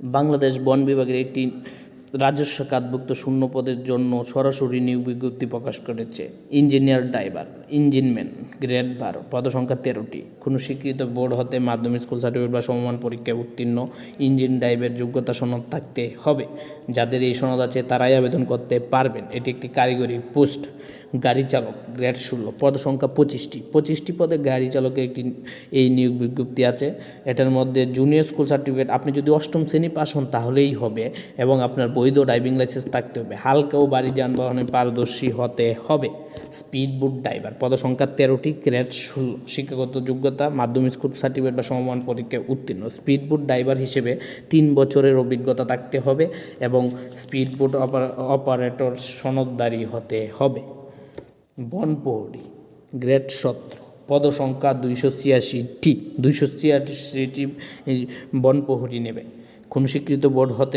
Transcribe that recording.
বাংলাদেশ বন বিভাগের একটি রাজস্ব কাতভুক্ত শূন্য পদের জন্য সরাসরি নিয়োগ বিজ্ঞপ্তি প্রকাশ করেছে ইঞ্জিনিয়ার ড্রাইভার। ইঞ্জিনম্যান গ্রেড বারো, পদসংখ্যা তেরোটি। কোনো স্বীকৃত বোর্ড হতে মাধ্যমিক স্কুল সার্টিফিকেট বা সমমান পরীক্ষায় উত্তীর্ণ ইঞ্জিন ড্রাইভের যোগ্যতা সনদ থাকতে হবে। যাদের এই সনদ আছে, তারাই আবেদন করতে পারবেন। এটি একটি কারিগরি পোস্ট। গাড়ি চালক, গ্রেড ষোলো পদ সংখ্যা পঁচিশটি। পঁচিশটি পদে গাড়ি চালকের একটি এই নিয়োগ বিজ্ঞপ্তি আছে। এটার মধ্যে জুনিয়র স্কুল সার্টিফিকেট আপনি যদি অষ্টম শ্রেণি পাস হন, তাহলেই হবে এবং আপনার বৈধ ড্রাইভিং লাইসেন্স থাকতে হবে। হালকা ও বাড়ি যানবাহনে পারদর্শী হতে হবে। স্পিড বোট ড্রাইভার পদসংখ্যা তেরোটি গ্রেড শিক্ষাগত যোগ্যতা, মাধ্যমিক স্কুল সার্টিফিকেট বা সমমান পরীক্ষায় উত্তীর্ণ। স্পিড বোট ড্রাইভার হিসেবে তিন বছরের অভিজ্ঞতা থাকতে হবে এবং স্পিড বোট অপারেটর সনদদারি হতে হবে। বনপৌরি, গ্রেড সতেরো, পদসংখ্যা দুইশো ছিয়াশিটি। দুইশো ছিয়াশিটি বনপ্রহরী নেবে। কোন স্বীকৃত বোর্ড হতে